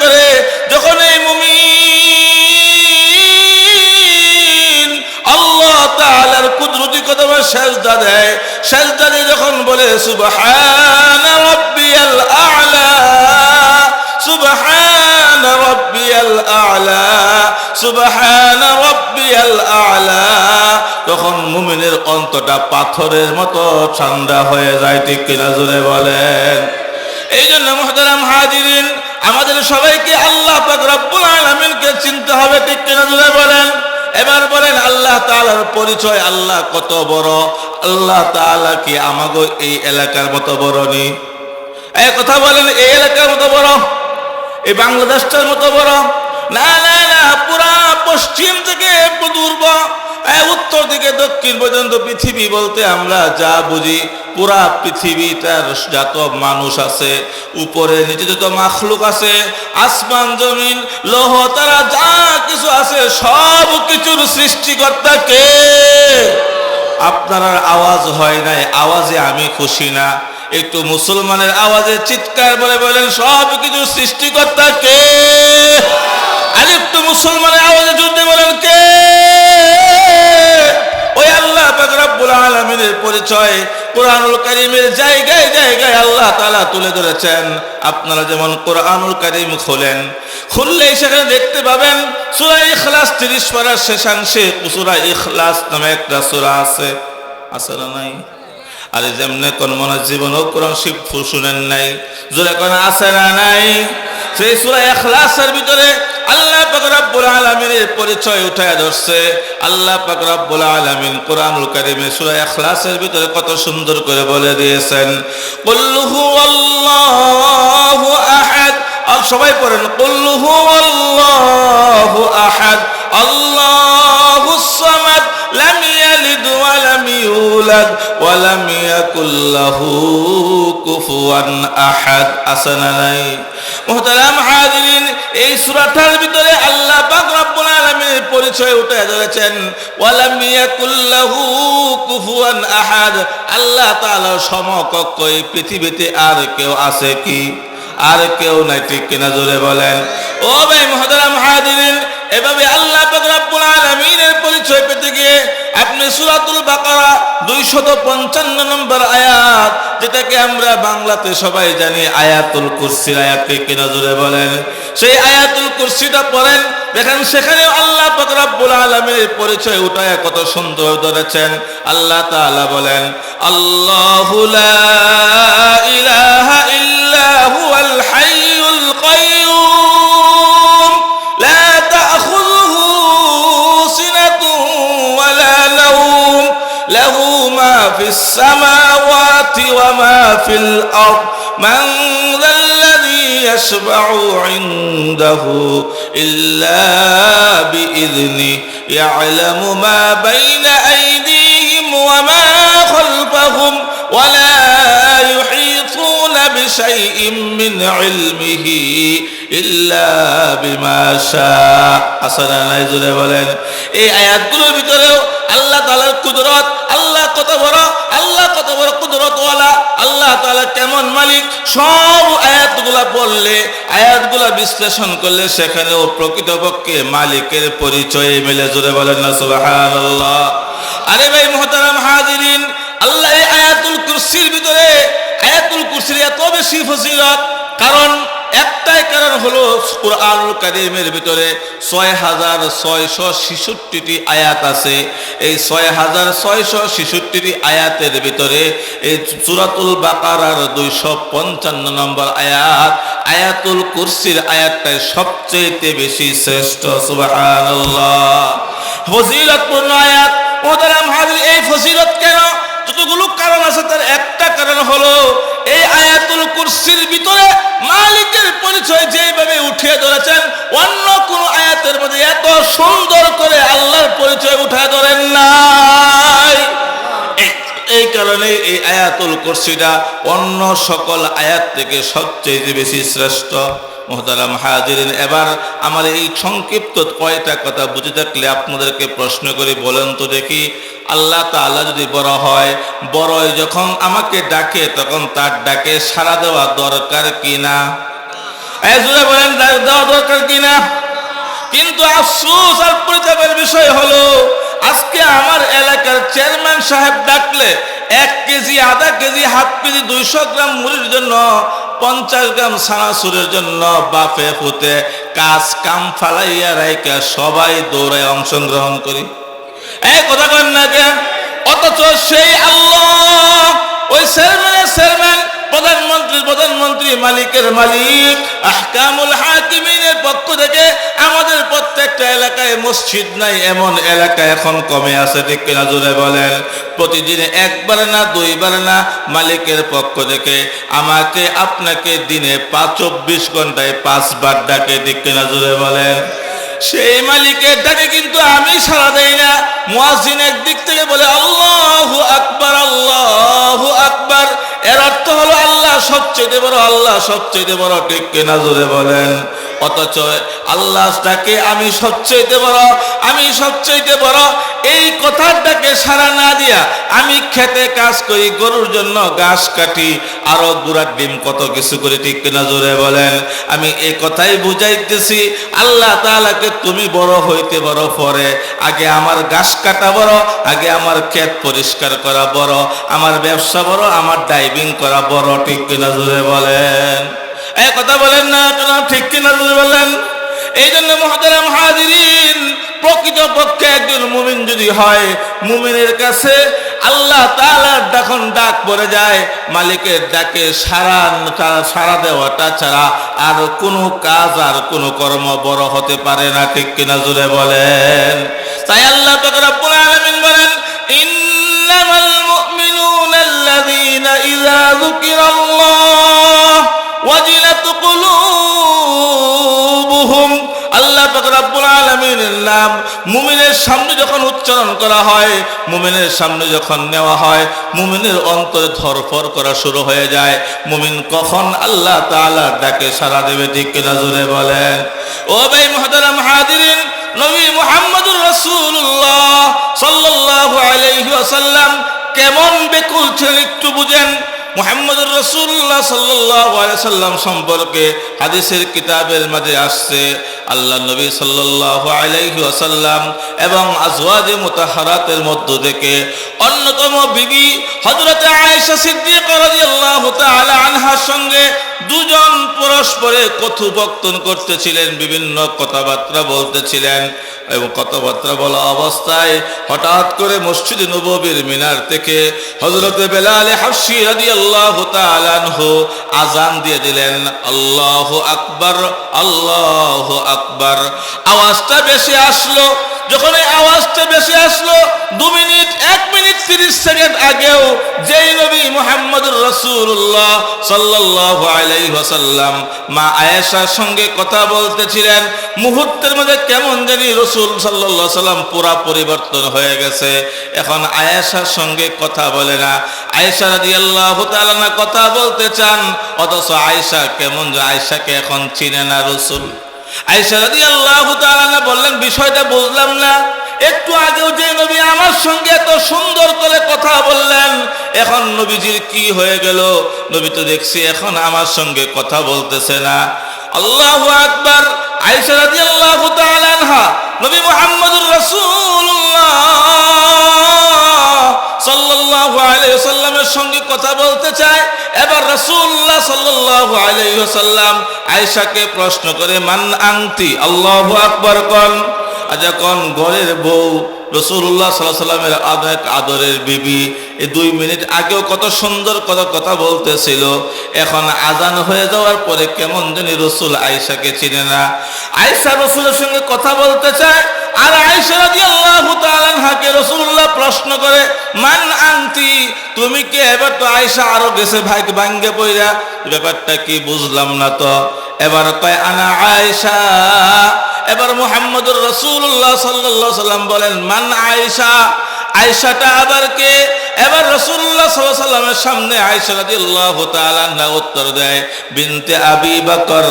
করে, যখন এই মুমিন আল্লাহ তাআলার কুদরতি কদমে সেজদা দেয় সেজদা দিয়ে যখন বলে, সুবহান রাব্বিয়াল আ'লা, সুবহান আ'লা সুবহান আ'লা তখন মুমিনের অন্তটা পাথরের মতো ঠান্ডা হয়ে যায়, ঠিক কিনা জোরে বলেন। এই জন্য হাজিরিন আমাদের সবাইকে আল্লাহ পাক রব্বুল আলামিনকে চিনতে হবে, ঠিক কিনা জোরে বলেন? এবার বলেন, আল্লাহ তাআলার পরিচয় আল্লাহ কত বড়? আল্লাহ তাআলা কি আমাগো এই এলাকার মতো বড় নি? এই কথা বলেন, এই এলাকার মতো বড়? এই বাংলাদেশটার মতো বড়? না না না, পুরা পশ্চিম থেকে পূর্ব উত্তর দিকে দক্ষিণ পর্যন্ত পৃথিবী বলতে আমরা যা বুঝি, পুরা পৃথিবীটার যত মানুষ আছে, উপরে নিচে যত মাখলুক আছে, আসমান, জমিন, লৌহ, তারা যা কিছু আছে, সব কিছুর সৃষ্টিকর্তা কে? আপনার আওয়াজ হয় নাই, আওয়াজে আমি খুশি না। একটু মুসলমানের আওয়াজে চিৎকার বলে বলেন, সব কিছু সৃষ্টিকর্তা কে? আর একটু মুসলমানের আওয়াজে যুদ্ধে বলেন কে? আলামিনের পরিচয় কোরআনুল কারীমের জায়গায় জায়গায় আল্লাহ তাআলা তুলে ধরেছেন। আপনারা যেমন কোরআনুল কারীম খোলেন, খুললেই সেখানে দেখতে পাবেন সূরা ইখলাস 30 পারার শেষাংশে সূরা ইখলাস নামে একটা সূরা আছে। আছে না নাই? আর যেমনে কোন মনে জীবনও কোরআন শিব শুনেন নাই, জোরে কোন আছে না নাই? সেই সূরা ইখলাসের ভিতরে আল্লাহ পাক রব্বুল পরিচয় উঠায় ধরছে। আল্লাহ পাক রব্বুল আলামিন কোরআনুল কারীমে সূরা ভিতরে কত সুন্দর করে বলে দিয়েছেন আহাদ আর সবাই পড়েন, কুল হুয়াল্লাহু আহাদ আল্লাহুস সামাদ, লাম ইয়ালিদ ওয়া লাম ইউলাদ ওয়া লাম ইয়াকুল লাহু কুফুয়ান আহাদ আসনা নাই। মুহতারাম হাজিরিন এই সুরাটার ভিতরে আল্লাহ পাক রব্বুল আলামিনের পরিচয় উঠে ধরেছেন, ওয়ালাম ইয়াকুল্লাহু ইয়াকুল লাহু কুফুয়ান আহাদ। আল্লাহ তাআলা সমকক্ষ এই পৃথিবীতে আর কেউ আছে কি? আর কেউ নাই, ঠিক কিনা জোরে বলেন। ও ভাই মহতারাম হাজিরিন, এভাবে আল্লাহ পাক রব্বুল আলামিনের পরিচয় পেতে গিয়ে আপনি সূরাতুল বাকারা 255 নম্বর আয়াত, যেটাকে আমরা বাংলাতে সবাই জানি আয়াতুল কুরসির আয়াতকে কি নজরে বলেন? সেই আয়াতুল কুরসিটা পড়েন, দেখেন সেখানে আল্লাহ পাক রব্বুল আলামিনের পরিচয় উঠায় কত সুন্দর ধরেছেন। আল্লাহ তাআলা বলেন, আল্লাহ ইলাহা له ما في السماوات وما في الأرض. من ذا الذي يشبع عنده إلا بإذنه يعلم ما بين أيديهم وما خلفهم ولا يحيطون بشيء من علمه ইল্লা বিমা শাআ আসনা নাই জুড়ে বলেন এই আয়াতগুলোর ভিতরেও আল্লাহ তাআলার কুদরত আল্লাহ কত বড় আল্লাহ কত বড় কুদরত ওয়ালা আল্লাহ তাআলা কেমন মালিক সব আয়াতগুলা পড়লে আয়াতগুলা বিশ্লেষণ করলে সেখানেও প্রকৃতপক্ষে মালিকের পরিচয় মিলে জুড়ে বলেন না সুবহানাল্লাহ আরে ভাই মুহতারাম হাজিরিন আল্লাহ এই আয়াতুল কুরসির ভিতরে আয়াতুল কুরসির এত বেশি ফজিলত, কারণ একটাই কারণ হলো কোরআনুল কারিমের ভিতরে ছয় হাজার ছয়শো ছেষট্টিটি আয়াত আছে। এই ছয় হাজার ছয়শো ছেষট্টিটি আয়াতের ভিতরে এই সুরাতুল বাকারার দুইশো পঞ্চান্ন নম্বর আয়াত, আয়াতুল কুরসির আয়াতটাই সবচেয়ে বেশি শ্রেষ্ঠ, সুবহানাল্লাহ। ফজিলতপূর্ণ আয়াত। হাজির, এই ফজিলত কেন? যতগুলো কারণ আছে তার একটা কারণ হলো, এই আয়াতুল কুরসির ভিতরে মালিকের পরিচয় যেভাবে উঠিয়ে ধরেছেন, অন্য কোন আয়াতের মধ্যে এত সুন্দর করে আল্লাহর পরিচয় উঠা ধরেন নাই। এই- কারণে এই আয়াতুল কুরসিটা অন্য সকল আয়াত থেকে সবচেয়ে বেশি শ্রেষ্ঠ। মোহতারাম হাজিরিন এবার আমার এই সংক্ষিপ্ত কয়টা কথা বুঝে থাকলে আপনাদেরকে প্রশ্ন করে, বলেন তো দেখি। আল্লাহ তাআলা যদি বড় হয়, বড়ই যখন আমাকে ডাকে, তখন তার ডাকে সাড়া দেওয়া দরকার কি না বলেন কিনা? কিন্তু আফসোস আর পরিতাপের বিষয় চেয়ারম্যান সাহেব ডাকলে এক কেজি, আধা কেজি, হাফ কেজি, দুইশো গ্রাম মুড়ির জন্য, পঞ্চাশ গ্রাম সানাসুরের জন্য বাপে ফুতে কাজ কাম ফালাইয়া রাইকা সবাই দৌড়ায় অংশগ্রহণ করি। এই কথা কন না অথচ সেই আল্লাহ ওই চেয়ারম্যানের চেয়ারম্যান প্রধানমন্ত্রী প্রধানমন্ত্রী মালিকের মালিক, আহকামুল হাকিমিনের পক্ষ থেকে আমাদের প্রত্যেকটা এলাকায় মসজিদ নাই, এমন এলাকা এখন কমে আছে, ঠিক কিনা জুড়ে বলেন? প্রতিদিনে একবার না, দুইবার না, মালিকের পক্ষ থেকে আমাকে আপনাকে দিনে পাঁচ চব্বিশ ঘন্টায় পাঁচবার ডাকে, ঠিক কিনা জুড়ে বলেন? সেই মালিকের ডাকে কিন্তু আমি সারা দেই না। মুয়াজ্জিনের দিক থেকে বলে, আল্লাহু আকবার আল্লাহু আকবার। এর অর্থ হলো সবচেয়ে বড় আল্লাহ সবচেয়ে বড় ঠিক কিনা জোরে বলেন? অথচ আল্লাহ ডাকে আমি সবচেয়ে বড়, আমি সবচেয়ে বড় এই কথার ডাকে সারা না দিয়া আমি খেতে কাজ করি, গরুর জন্য ঘাস কাটি, আরও গুড়ার ডিম কত কিছু করে, ঠিক কিনা জোরে বলেন? আমি এই কথাই বুঝাইতেছি, আল্লাহ তাআলাকে তুমি বড় হইতে বড় পরে, আগে আমার ঘাস কাটা বড়, আগে আমার ক্ষেত পরিষ্কার করা বড়, আমার ব্যবসা বড়, আমার ডাইভিং করা বড়, ঠিক কিনা জোরে বলেন? এই কথা বলেন না কেন ঠিক কিনা বলেন? এই জন্য মহাতারাম হাজিরিন প্রকৃত পক্ষে একজন মুমিন যদি হয়, মুমিনের কাছে আল্লাহ তাআলার যখন ডাক পড়ে যায়, মালিকের ডাকে সারা সারা দেওয়াটা ছাড়া আর কোনো কাজ আর কোনো কর্ম বড় হতে পারে না, ঠিক কিনা জুড়ে বলেন? তাই আল্লাহ পাক রব্বুল আলামিন বলেন, ইন্নামাল মুমিনুনা আল্লাযীনা ইযা যুকিরাল্লাহ ওয়াজিলাত কুলুবুহুম। আল্লাহ পাক রব্বুল আলামিনের নাম মুমিনের সামনে যখন উচ্চারণ করা হয়, মুমিনের সামনে যখন নেওয়া হয়, মুমিনের অন্তরে ধরফর করা শুরু হয়ে যায়। মুমিন কখন আল্লাহ তাআলা ডাকে সাড়া দেবে, ঠিক কিনা জোরে বলেন? ও ভাই মুহতারাম হাজিরিন, নবী মুহাম্মদুর রাসূলুল্লাহ সাল্লাল্লাহু আলাইহি ওয়াসাল্লাম কেমন বেকুল ছিলেন একটু বুঝেন। মুহাম্মদুর রসুল্লাহ সাল্লাম সম্পর্কে হাদিসের কিতাবের মাঝে আসছে আল্লাহ নবী সাল্লাহ আলাইহি আসাল্লাম এবং আজওয়াজে মোতাহারাতের মধ্য থেকে অন্যতম বিবি হজরত আয়েশা সিদ্দিক আনহার সঙ্গে দুজন পরস্পরে কথোপকথন করতেছিলেন, বিভিন্ন কথাবার্তা বলতেছিলেন এবং কথাবার্তা বলা অবস্থায় হঠাৎ করে মসজিদ নববীর মিনার থেকে হজরতে বেলালে হাসি রাদি আল্লাহ আজান দিয়ে দিলেন, আল্লাহ আকবার আল্লাহ আকবার। আওয়াজটা বেশি আসলো যখন এই আওয়াজটা বেশি আসলো, দু মিনিট, এক মিনিট তিরিশ সেকেন্ড আগেও যেই নবী মোহাম্মদুর রসুল্লাহ সাল্লাল্লাহু আলাইহি ওয়াসাল্লাম মা আয়েশার সঙ্গে কথা বলতেছিলেন, মুহূর্তের মধ্যে কেমন জানি রসুল সাল্লাল্লাহু সাল্লাম পুরা পরিবর্তন হয়ে গেছে। এখন আয়েশার সঙ্গে কথা বলে না। আয়েশা তাআলা না কথা বলতে চান, অথচ আয়েশা কেমন আয়েশাকে এখন চিনে না রসুল। বললেন, বিষয়টা বুঝলাম না। একটু আগেও যে নবী আমার সঙ্গে এত সুন্দর করে কথা বললেন, এখন নবীজির কি হয়ে গেল? নবী তো দেখছি এখন আমার সঙ্গে কথা বলতেছে না। আল্লাহ আকবার, আয়েশা আল্লাহ নবী মোহাম্মদুর রাসূলুল্লাহ। সঙ্গে কথা বলতে চায়, এবার প্রশ্ন করে, মান আংতি যখন বউ রসুল্লাহ সাল্লাহ সাল্লামের আদরের বিবি, এই দুই মিনিট আগেও কত সুন্দর কত কথা বলতেছিল, এখন আজান হয়ে যাওয়ার পরে কেমন জানি রসুল আয়েশাকে চিনে না। আয়েশা রসুলের সঙ্গে কথা বলতে চায়, আর আয়েশা প্রশ্ন করে, মান আনতি? তুমি কি? এবার তো আয়সা আরও গেছে, ভাই ভাঙ্গে পইরা? ব্যাপারটা কি বুঝলাম না তো। এবার কয়, আনা আয়সা এবার মুহাম্মদুর রসুল্লাহ সাল্লাম বলেন, মান আয়েশা? আয়েশাটা আবার কে? এবার রসুল্লাহ সাল্লাহ সাল্লামের সামনে আয়সা রাদিয়াল্লাহু তাআলা উত্তর দেয়, বিনতে আবি বকর,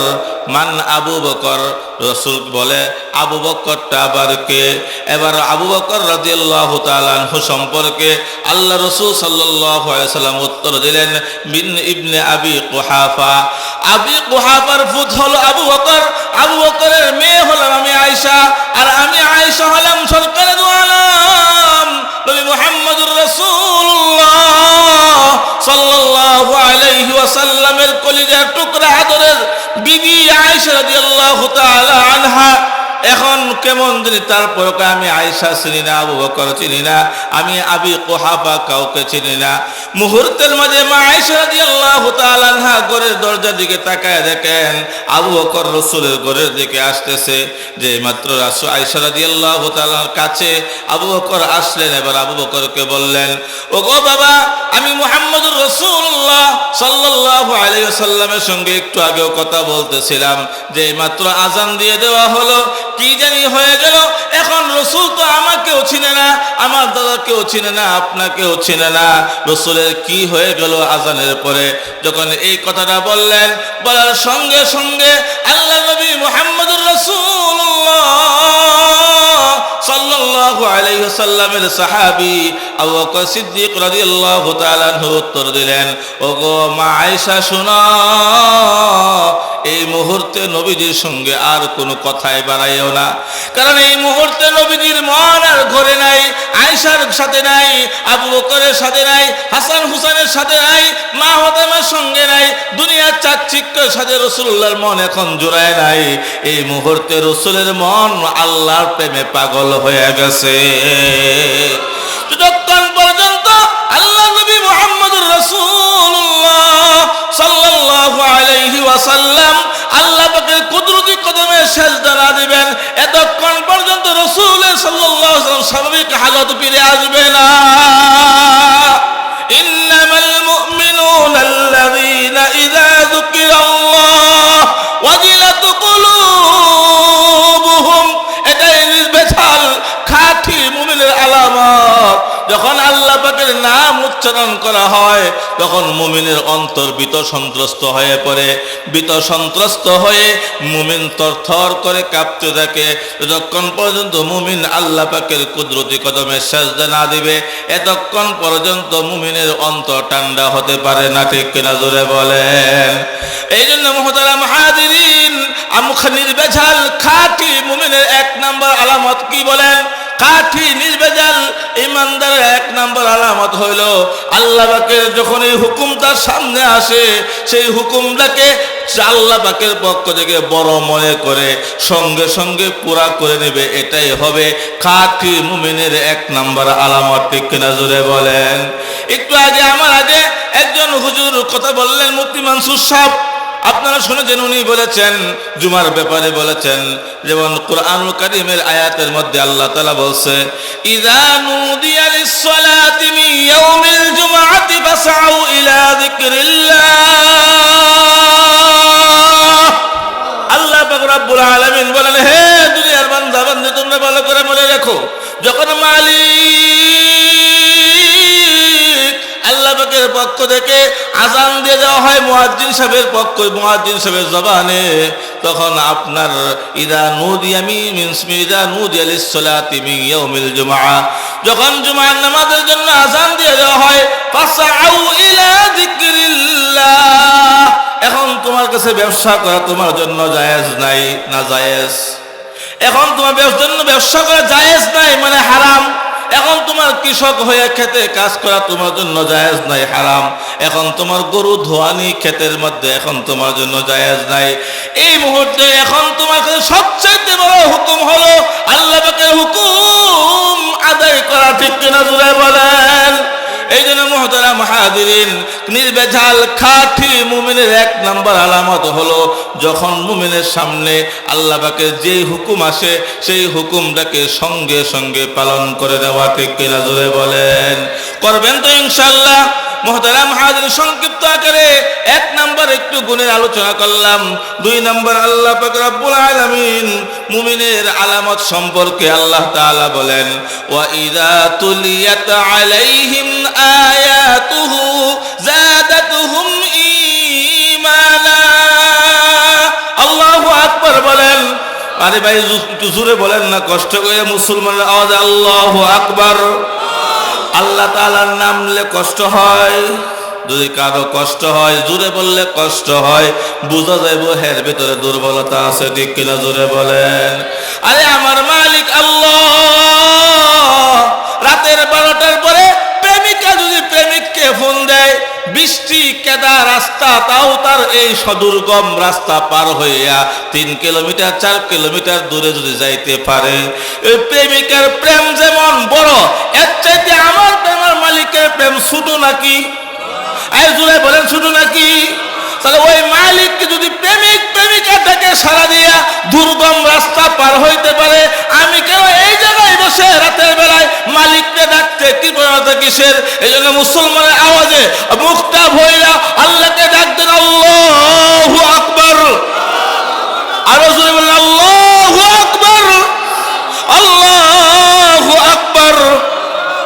মান আবু বকর? রসুল বলে, আবু বকরটা আবার কে? এবার আবু বকর রাদিয়াল্লাহু তাআলা আনহু সম্পর্কে আল্লাহ রসুল সাল্লাম উত্তর দিলেন বিন ইবনে আবি কুহাফা। আবি কুহাফার ফুত হলো আবু বকর। আবু বকরের মেয়ে হলাম আমি আয়সা আর আমি আয়সা হলাম সরকারের দু আলম নবী মুহাম্মদুর রাসূলুল্লাহ কলিজার টুকরা আদরের বিবি আনহা। এখন কেমন জানি তারপরে আমি আয়েশা চিনি না চিনি না, আমি আবি কোহাবা কাউকে চিনি না। মুহূর্তের মাঝে মা আয়েশা রাদিয়াল্লাহু তাআলা আনহা ঘরের দরজার দিকে তাকায় দেখেন আবু বকর রসুলের ঘরের দিকে আসতেছে। যে মাত্র রাসূল আয়েশা রাদিয়াল্লাহু তাআলার কাছে আবু বকর আসলেন, এবার আবু বকরকে বললেন ও গো বাবা, আমি মুহাম্মদুর রাসূলুল্লাহ সাল্লাল্লাহু আলাইহি সঙ্গে একটু আগেও কথা বলতেছিলাম। যে মাত্র আজান দিয়ে দেওয়া হলো, কি জানি হয়ে গেল। এখন রসুল তো আমাকেও চিনে না, আমার দাদাকেও চিনে না, আপনাকেও চিনে না। রসুলের কি হয়ে গেল আজানের পরে? যখন এই কথাটা বললেন, বলার সঙ্গে সঙ্গে আল্লাহ নবী মোহাম্মদুর রসুল্লাহ সাহাবী উত্তর দিলেন, ওগো মা আয়েশা, শোনো এই মুহূর্তে নবীজির সঙ্গে আর কোনো কথাই বাড়াইও না। কারণ এই মুহূর্তে নবীজির মন আর ঘরে নাই, আয়েশার সাথে নাই, আবু বকরের সাথে নাই, হাসান হুসানের সাথে নাই, মা হতামের সঙ্গে নাই, দুনিয়ার চাকচিক্যের সাথে রসুল্লাহর মন এখন জোড়ায় নাই। এই মুহূর্তে রসুলের মন আল্লাহর প্রেমে পাগল হয়ে গেছে। যতক্ষণ স্বাভাবিক হালত ফিরে আসবে না। পাকের নাম উচ্চারণ করা হয় তখন মুমিনের অন্তর বিত সন্ত্রস্ত হয়ে পড়ে। বিত সন্ত্রস্ত হয়ে মুমিন তরথর করে কাঁপতে থাকে। যতক্ষণ পর্যন্ত মুমিন আল্লাহ পাকের কুদরতি কদমে সাজদা না দিবে, এতক্ষণ পর্যন্ত মুমিনের অন্তর ঠান্ডা হতে পারে না, ঠিক কিনা জোরে বলেন। এই জন্য মহতারাম হাজিরিন, আমুখ নির্বেঝাল খাঁটি মুমিনের এক নাম্বার আলামত কি বলেন? কাঠি নির্বেজাল ইমানদারের এক নম্বর আলামত হইল, আল্লাহ পাকের যখন এই হুকুম তার সামনে আসে, সেই হুকুমটাকে আল্লাহ পাকের পক্ষ থেকে বড় মনে করে, সঙ্গে সঙ্গে পুরা করে নেবে। এটাই হবে খাঁটি মুমিনের এক নম্বর আলামত, ঠিক কিনা জোরে বলেন? একটু আগে, আমার আগে একজন হুজুর কথা বললেন, মুফতি মানসুর আপনারা শুনেছেন, উনি বলেছেন, জুমার ব্যাপারে বলেছেন, যেমন কোরআনুল কারীমের আয়াতের মধ্যে আল্লাহ তাআলা বলছে আল্লাহ আলামিন হে দুনিয়ার বান্দা, তোমরা ভালো করে মনে রাখো, যখন মালিক পাকের পক্ষ থেকে আজান দিয়ে দেওয়া হয় মুয়াজ্জিন সাহেবের পক্ষ, মুয়াজ্জিন সাহেবের জবানে। তখন আপনার, ইদা নুদিয়ামি মিনসমি ইদা নুদিয়া লিসসালাতি মিন ইয়াউমিল জুমআ। যখন জুমার নামাজের জন্য আজান দিয়ে দেওয়া হয় ফাসআউ ইলা যিকরিল্লাহ। এখন তোমার কাছে ব্যবসা করা তোমার জন্য জায়েজ নাই না জায়েজ? এখন তোমার জন্য ব্যবসা করা জায়েজ নাই মানে হারাম। এখন তোমার কৃষক হয়ে খেতে কাজ করা তোমার জন্য জায়েজ নাই, হারাম। এখন তোমার গরু ধোয়ানি ক্ষেতের মধ্যে এখন তোমার জন্য জায়েজ নাই। এই মুহূর্তে এখন তোমার সবচেয়ে বড় হুকুম হলো, আল্লাহ হুকুম আদায় করা ঠিক কিনা জুড়ে বলেন। এই জন্য মহতারা মহাদিন নির্বেঝাল খাঁটি মুমিনের এক নাম্বার আলামত হলো যখন মুমিনের সামনে আল্লাহকে যে হুকুম আসে, সেই হুকুমটাকে সঙ্গে সঙ্গে পালন করে দেওয়া কেনা জোরে বলেন? করবেন তো ইনশাল্লাহ মোহতারাম হাজির সংক্ষিপ্ত আকারে এক নাম্বার একটু গুণের আলোচনা করলাম। দুই নাম্বার আল্লাহ রব্বুল আলামিন মুমিনের আলামত সম্পর্কে আল্লাহ তাআলা বলেন, ওয়া ইযা তুলিয়াত আলাইহিম আয়াতুহু জাদাতুহুম ঈমানা। আল্লাহু আকবার বলেন। আরে ভাই একটু জোরে বলেন না, কষ্ট করে মুসলমানের আওয়াজ, আল্লাহু আকবার। আল্লাহ তালার নাম কষ্ট হয়। যদি কারও কষ্ট হয়, জোরে বললে কষ্ট হয়, বোঝা যাইব হের ভিতরে দুর্বলতা আছে, ঠিক কিনা জোরে বলেন। আরে আমার মালিক আল্লাহ, রাতের বারোটার পরে প্রেমিকা যদি প্রেমিককে ফোন বৃষ্টি কেদা রাস্তা, তাও তার এই সদুর্গম রাস্তা পার হইয়া তিন কিলোমিটার, চার কিলোমিটার দূরে যদি যাইতে পারে। প্রেমিকার প্রেম যেমন বড়, এর চাইতে আমার প্রেমের মালিকের প্রেম ছোট নাকি? আয় জুড়ে বলেন শুধু নাকি? তাহলে ওই মালিককে যদি প্রেমিক প্রেমিকা থেকে সারা দিয়া দুর্গম রাস্তা পার হইতে পারে, আমি কেন এই জায়গায় বসে রাতের বেলায় মালিককে ডাকতে কি প্রয়োজনতা কিসের? এই জন্য মুসলমানের আওয়াজে মুখটা ভইরা আল্লাহকে ডাকতেন আল্লাহু আকবার। আরও জোরে বলেন, আল্লাহু আকবার। আল্লাহু আকবার।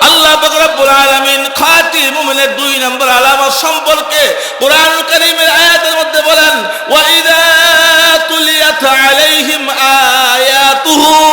আল্লাহ পাক রব্বুল আলামিন খাতি মুমিনের দুই নম্বর আলামত সম্পর্কে কোরআন করিমের আয়াতের মধ্যে বলেন ওয়াইদা তুলিয়াত আলাইহিম আয়াতুহু।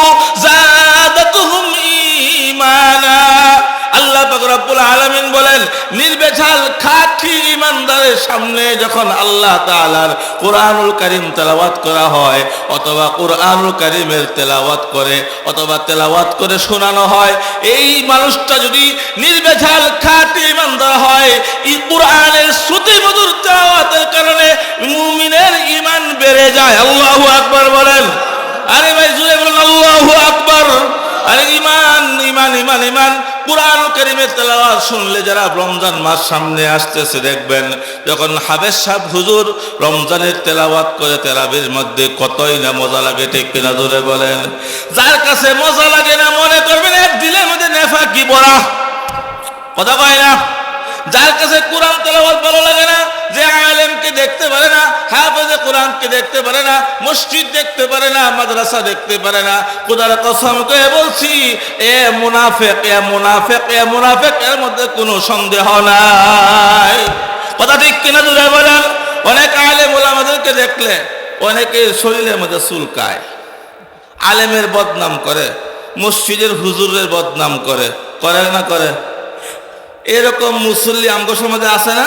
এই মানুষটা যদি নির্বেছাল খাঁটি ইমানদার হয়, এই কোরআনের শ্রুতি মধুর তেলাওয়াতের কারণে মুমিনের ঈমান বেড়ে যায়। আল্লাহু আকবার বলেন। আরে ভাই জুড়ে বলেন, আল্লাহু আকবার। আরে ইমান ইমান ইমান ইমান কোরআন করিমের তেলাওয়াত শুনলে যারা রমজান মাস সামনে আসতেছে, দেখবেন যখন হাবেশ সাহেব হুজুর রমজানের তেলাওয়াত করে তেলাবির মধ্যে কতই না মজা লাগে, ঠিক কিনা ধরে বলেন? যার কাছে মজা লাগে না, মনে করবেন এক দিলের মধ্যে নেফা কি বড়া। কথা কয় না? যার কাছে কোরআন তেলাওয়াত ভালো লাগে না দেখতে পারে না, হাফেজে কোরআনকে দেখতে পারে না, মসজিদ দেখতে পারে না, মাদ্রাসা দেখতে পারে না। খোদার কসম করে বলছি, এ মুনাফেক এ মুনাফেক এ মুনাফেক, এর মধ্যে কোনো সন্দেহ নাই। কথা ঠিক কিনা দূরে বলেন? অনেক আলেম আমাদেরকে দেখলে, অনেকে শরীরের মধ্যে চুলকায়। আলেমের বদনাম করে, মসজিদের হুজুরের বদনাম করে করে না করে? এরকম মুসল্লি আমগো সমাজে আছে না?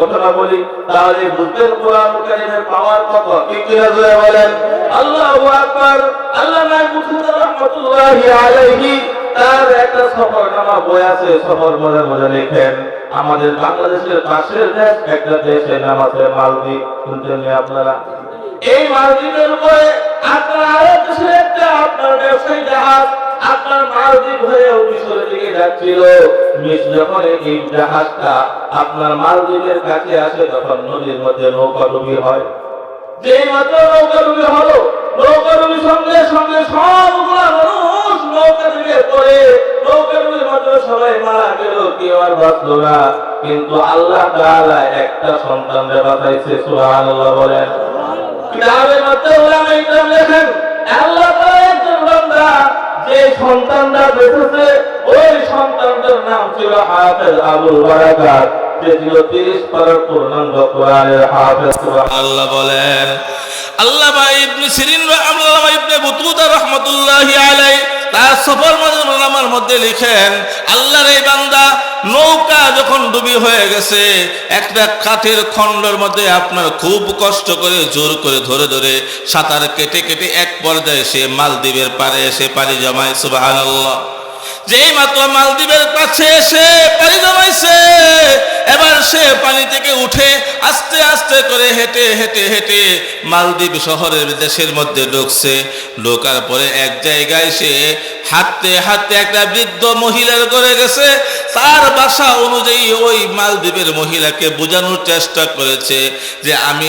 ঘটনা বলি, তাহলে বুঝবেন কোরআন কারিমের পাওয়ার কত? বলেন? আল্লাহু আকবার, আল্লাহ আলাইহি। তার একটা সফরনামা বই আছে, সফর মজা মজা লেখেন, আমাদের বাংলাদেশের পাশের দেশ, একটা দেশের নাম আছে মালদ্বীপ। শুনছেন আপনারা? এই মালদ্বীপের উপরে আপনার আরও দেশের একটা আপনার ব্যবসায়ী জাহাজ আপনার মালদ্বীপ হয়ে মিশরের দিকে যাচ্ছিল। যখন এই জাহাজটা আপনার মালদ্বীপের কাছে আসে, তখন নদীর মধ্যে নৌকা ডুবি হয়। যেই মাত্র নৌকা ডুবি হলো, নৌকা ডুবি সঙ্গে সঙ্গে সবগুলা মানুষ নৌকা ডুবে পড়ে নৌকা ডুবির মধ্যে সবাই মারা গেল, কেউ আর বাঁচলো না। কিন্তু আল্লাহ তাআলা একটা সন্তানকে বাঁচাইছে সুবহানাল্লাহ বলেন। কিতাবের মধ্যে আল্লাহ তাআলা যে সন্তানটা বেঁচেছে ওই সন্তানটার নাম ছিল হাফেজ আবুল বারাকাত। আল্লাহ বলেন নৌকা যখন ডুবি হয়ে গেছে, একটা কাঠের মধ্যে আপনার খুব কষ্ট করে জোর করে ধরে ধরে সাঁতার কেটে কেটে এক পর্যায়ে সে মালদ্বীপের পারে এসে পানি জমায়, সুবহানাল্লাহ। যেই মাত্র মালদ্বীপের কাছে এসে পানি জমাইছে, এবার সে পানি থেকে উঠে আস্তে আস্তে করে হেঁটে হেঁটে হেঁটে মালদ্বীপ শহরের দেশের মধ্যে ঢুকছে। ঢোকার পরে এক জায়গায় সে হাঁটতে হাঁটতে একটা বৃদ্ধ মহিলার করে গেছে। তার বাসা অনুযায়ী ওই মালদ্বীপের মহিলাকে বোঝানোর চেষ্টা করেছে যে, আমি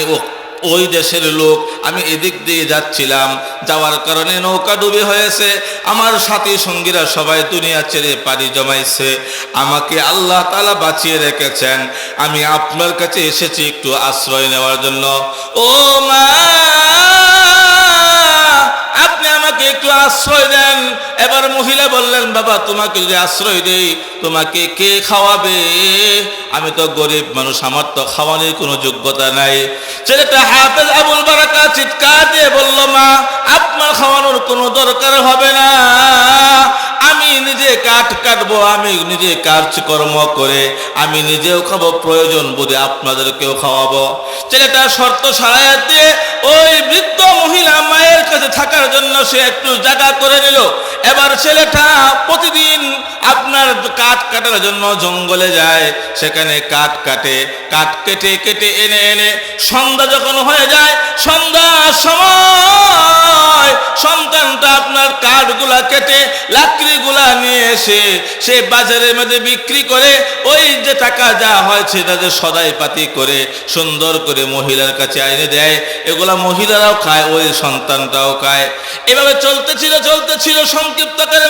ওই দেশের লোক আমি এদিক দিয়ে যাচ্ছিলাম। যাওয়ার কারণে নৌকা ডুবে হয়েছে। আমার সাথী সঙ্গীরা সবাই দুনিয়া ছেড়ে পাড়ি জমাইছে। আমাকে আল্লাহ তালা বাঁচিয়ে রেখেছেন। আমি আপনার কাছে এসেছি একটু আশ্রয় নেওয়ার জন্য। ও মা! একটু আশ্রয় দেন। এবার মহিলা বললেন, বাবা, তোমাকে যদি আশ্রয় দেই, তোমাকে কে খাওয়াবে? আমি তো গরিব মানুষ, আমার তো খাওয়ানোর কোনো যোগ্যতা নাই। ছেলেটা হাফেজ আবুল বারাকা চিৎকার দিয়ে বলল, মা, আপনার খাওয়ানোর কোনো দরকার হবে না। আমি নিজে কাঠ কাটবো, আমি নিজে কাজকর্ম করে, আমি নিজেও খাব, প্রয়োজন বোধে আপনাদেরকেও খাওয়াবো। ছেলেটা শর্ত সারাই দিয়ে ওই বৃদ্ধ মহিলা মায়ের কাছে থাকার জন্য সে একটু জায়গা করে নিল। এবার ছেলেটা প্রতিদিন আপনার কাঠ কাটার জন্য জঙ্গলে যায়, সেখানে কাঠ কাটে, কাঠ কেটে কেটে, এনে এনে, সন্ধ্যা যখন হয়ে যায়, সন্ধ্যা সময়, সন্তানটা আপনার কাঠগুলা কেটে লাকড়িগুলা নিয়ে এসে সে বাজারের মধ্যে বিক্রি করে, ওই যে টাকা যা হয় সেটা সদাই পাতি করে, সুন্দর করে মহিলার কাছে এনে দেয়। এগুলা মহিলারাও খায়, ওই সন্তানটাও খায়। এভাবে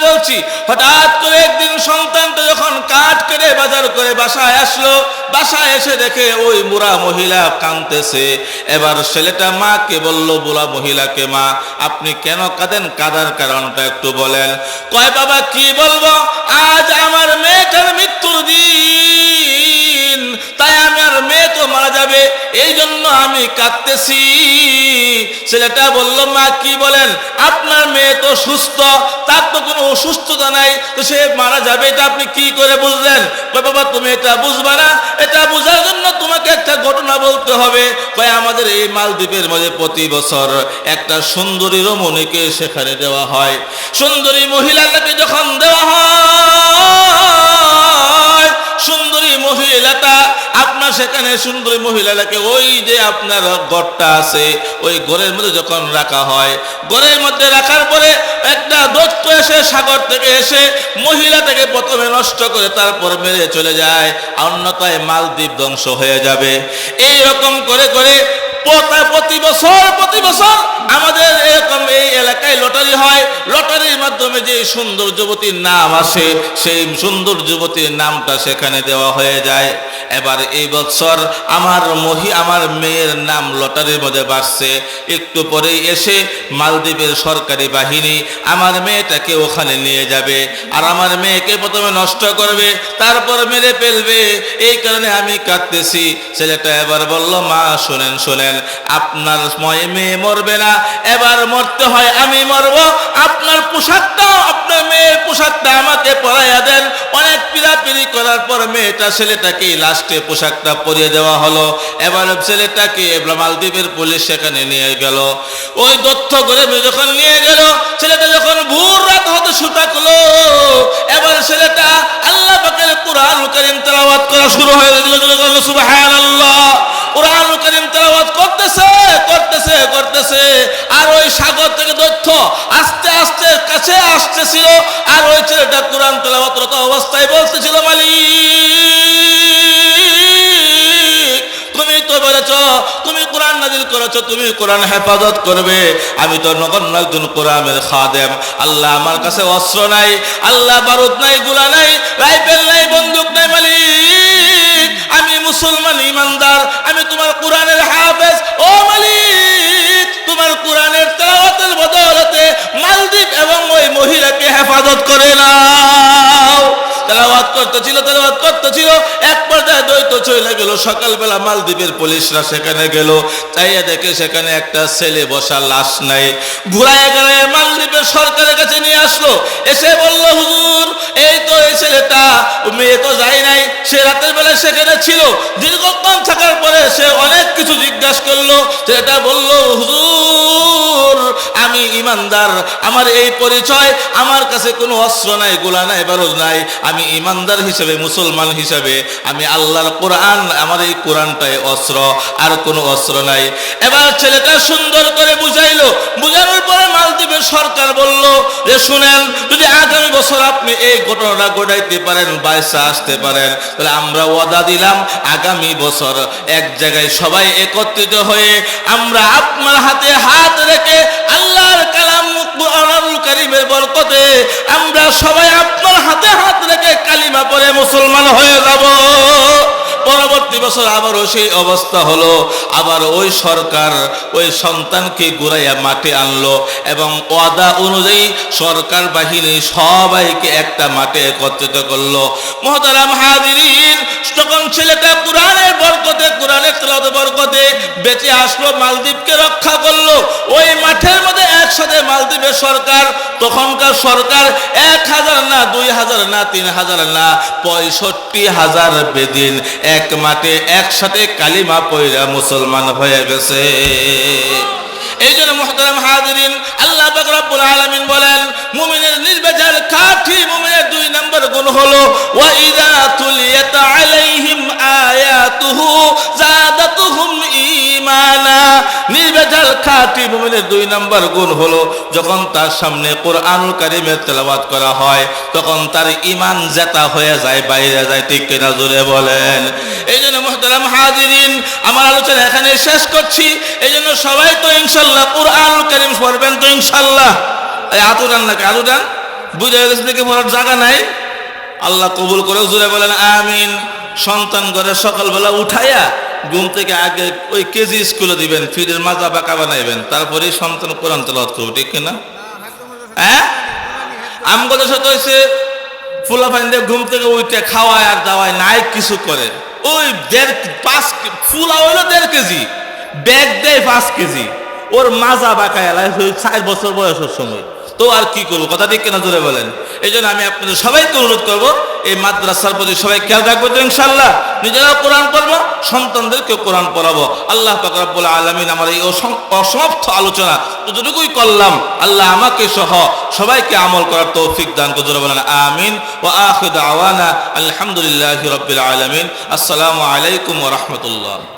বলছি। হঠাৎ করে একদিন সন্তানটা যখন কাঠ কেটে বাজার করে বাসায় আসলো, বাসায় এসে দেখে ওই বুড়া মহিলা কাঁদতেছে। এবার ছেলেটা মাকে বলল, বুড়া মহিলাকে মা, আপনি কেন কাঁদেন? কাদার কারণটা একটু বলেন। কয়, বাবা কি বলব? আজ আমার মেয়েটার মৃত্যুর দিন। তাই আমার মেয়ে তো মারা যাবে। এই জন্য আমি কাঁদতেছি। ছেলেটা বলল, মা, কি বলেন? আপনার মেয়ে তো সুস্থ, তার তো কোনো অসুস্থতা নাই, তো সে মারা যাবে, এটা আপনি কি করে বুঝলেন? বাবা, তুমি এটা বুঝবা না। এটা বোঝার জন্য তোমাকে একটা ঘটনা বলতে হবে। কয়, আমাদের এই মালদ্বীপের মধ্যে প্রতি বছর একটা সুন্দরী রমণীকে সেখানে দেওয়া হয়। সুন্দরী মহিলাটাকে যখন দেওয়া হয় সেখানে সুন্দরী মহিলাটাকে ওই যে আপনার ঘরটা আছে, ওই ঘরের মধ্যে যখন রাখা হয় ঘরের মধ্যে রাখার পরে একটা দৈত্য এসে সাগর থেকে এসে মহিলাটাকে প্রথমে নষ্ট করে তারপর মেরে চলে যায় অন্যতায় মালদ্বীপ ধ্বংস হয়ে যাবে। এই রকম করে করে প্রতি বছর প্রতি বছর আমাদের এরকম এই এলাকায় লটারি হয়। লটারির মাধ্যমে যে সুন্দর যুবতীর নাম আসে, সেই সুন্দর যুবতীর নামটা সেখানে দেওয়া হয়ে যায়। এবার এই বছর আমার মহি, আমার মেয়ের নাম লটারির মধ্যে বাড়ছে। একটু পরেই এসে মালদ্বীপের সরকারি বাহিনী আমার মেয়েটাকে ওখানে নিয়ে যাবে আর আমার মেয়েকে প্রথমে নষ্ট করবে, তারপর মেরে ফেলবে। এই কারণে আমি কাঁদতেছি। ছেলেটা এবার বলল, মা, শোনেন শোনেন, আপনার ময়ে মেয়ে মরবে না। এবার মরতে হয় আমি মরব। আপনার পোশাকটা আপনার মেয়ের পোশাকটা আমাকে পরাইয়া দেন। অনেক পিড়াপিড়ি করার পর মেয়েটা ছেলেটাকে লাস্টে পোশাকটা পরিয়ে দেওয়া হলো। এবার ছেলেটাকে মালদ্বীপের পুলিশ সেখানে নিয়ে গেল। ওই তথ্য করে যখন নিয়ে গেল, ছেলেটা যখন ভোর রাত হতে সুতাকলো এবার ছেলেটা আল্লাহ পাকের কোরআন করিম তেলাওয়াত করা শুরু হয়ে গেল। সুবহানাল্লাহ। কোরআন করিম তেলাওয়াত করতেছে করতেছে করতেছে। আর ওই সাগর থেকে তথ্য আস্তে আস্তে কাছে আসতেছিল, আর ওই ছেলেটা কোরআন তেলাওয়াতরত অবস্থায় বলতেছিল, মালিক। তুমি কোরআন নাজিল করেছ, তুমি কোরআন হেফাজত করবে। আমি তো নগণ্য একজন কোরআনের খাদেম। আল্লাহ আমার কাছে অস্ত্র নাই, আল্লাহ বারুদ নাই, গুলা নাই, রাইফেল নাই, বন্দুক নাই আমি মুসলমান, ইমানদার, আমি তোমার কোরআনের হাফেজ। ও মালিক, তোমার কোরআনের তেলাওয়াতের বদলতে মালদ্বীপ এবং ওই মহিলাকে হেফাজত করে নাও। তেলাওয়াত করতেছিল তেলাওয়াত করতেছিল এক পর্যায়ে দ্বৈত চলে গেল। সকালবেলা মালদ্বীপের পুলিশরা সেখানে গেল। চাইয়া দেখে সেখানে একটা ছেলে বসা লাশ নাই। ঘুরায় গেলে মালদ্বীপের সরকারের কাছে নিয়ে আসলো। এসে বলল, হুজুর, এই তো এই ছেলেটা। মেয়ে তো যায় নাই। সে রাতের বেলা সেখানে ছিল। দীর্ঘক্ষণ থাকার পরে সে অনেক কিছু জিজ্ঞাসা করল। ছেলেটা বলল, হুজুর, আমি ইমানদার। আমার এই পরিচয়, আমার কাছে কোনো অস্ত্র নাই, গোলা নাই বারুদ নাই। আমি ইমানদার হিসেবে, মুসলমান হিসেবে, আমি আল্লাহর কোরআন, আমার এই কোরআনটাই অস্ত্র, আর কোনো অস্ত্র নাই। এবার ছেলেটা সুন্দর করে বুঝাইলো। বুঝানোর পরে মালদ্বীপের সরকার বলল যে শুনেন, যদি আগামী বছর আপনি এই ঘটনাটা ঘটাইতে পারেন, বাইসা আসতে পারেন, তাহলে আমরা ওয়াদা দিলাম, আগামী বছর এক জায়গায় সবাই একত্রিত হয়ে আমরা আপনার হাতে হাত রেখে আল্লাহর কালাম কোরআনুল বরকতে আমরা সবাই আপনার হাতে হাত রেখে কালিমা পরে মুসলমান হয়ে যাব। পরবর্তী বছর আবারও সেই অবস্থা হলো। আবার ওই সরকার ওই সন্তানকে ঘুরাইয়া মাঠে আনলো এবং ওয়াদা অনুযায়ী সরকার বাহিনী সবাইকে একটা মাঠে একত্রিত করল। মহতারাম হাদিরিন তখন ছেলেটা কোরআনের বরকতে, কোরআনের তেলাওয়াত বরকতে বেঁচে আসলো, মালদ্বীপকে রক্ষা করল, ওই মাঠের মালদ্বীপের সরকার, তখনকার সরকার এক হাজার না, দুই হাজার না, তিন হাজার না, পঁয়ষট্টি হাজার বেদিন এক মাঠে একসাথে কালিমা পয়রা মুসলমান হয়ে গেছে। এই জন্য হাজিরিন আল্লাহ রব্বুল বলেন, মুমিনের নির্বেজাল কাঠি মুমিনের দুই নম্বর গুণ হলো তুলিয়াত আলাইহিম আয়াতুহু নির্বেজাল মুমিনের দুই নম্বর গুণ হলো, যখন তার সামনে কোরআনুল করা হয়, তখন তার ঈমান জেতা হয়ে যায়, বাইরে যায়, ঠিক কিনা জোরে বলেন। এই জন্য মোহতারাম হাজিরিন, আমার আলোচনা এখানে শেষ করছি এই জন্য সবাই তো ইনশাল্লাহ কোরআন করিম পড়বেন তো ইনশাল্লাহ এই আতুরান নাকি? আতুরান বুঝে গেছে দেখে পড়ার জায়গা নাই? আল্লাহ কবুল করে জুড়ে বলেন, আমিন। সন্তান ঘরে সকালবেলা উঠাইয়া ঘুম থেকে আগে ওই কেজি স্কুলে দিবেন, ফিরের মাজা বাঁকা বানাইবেন তারপরে সন্তান কোরআন তেলাওয়াত করবে, ঠিক কিনা? হ্যাঁ? আমগদের সাথে হয়েছে ফুলা ফাইন দিয়ে ঘুম থেকে উঠে খাওয়ায় আর দাওয়ায় নাই কিছু করে। ওই দেড় পাঁচ ফুলা হইল দেড় কেজি, ব্যাগ দেয় পাঁচ কেজি। ওর মাজা বাঁকায় চার বছর বয়সের সময়। তো আর কি করব? কথা ঠিক কেনা জোরে বলেন। এই জন্য আমি আপনাদের সবাইকে অনুরোধ করব, এই মাদ্রাসার প্রতি সবাই খেয়াল রাখব তো ইনশাল্লাহ নিজেরাও কোরআন পড়ব সন্তানদেরকে কোরআন পড়াবো। আল্লাহ পাকরাবুল আলমিন আমার এই অসম- অসমাপ্ত আলোচনা যতটুকুই করলাম, আল্লাহ আমাকে সহ সবাইকে আমল করার তৌফিক দান করে বলেন, আমিন। ও আখিদ আওয়ানা আলহামদুলিল্লাহ রবিল আলমিন। আসসালামু আলাইকুম রহমতুল্লাহ।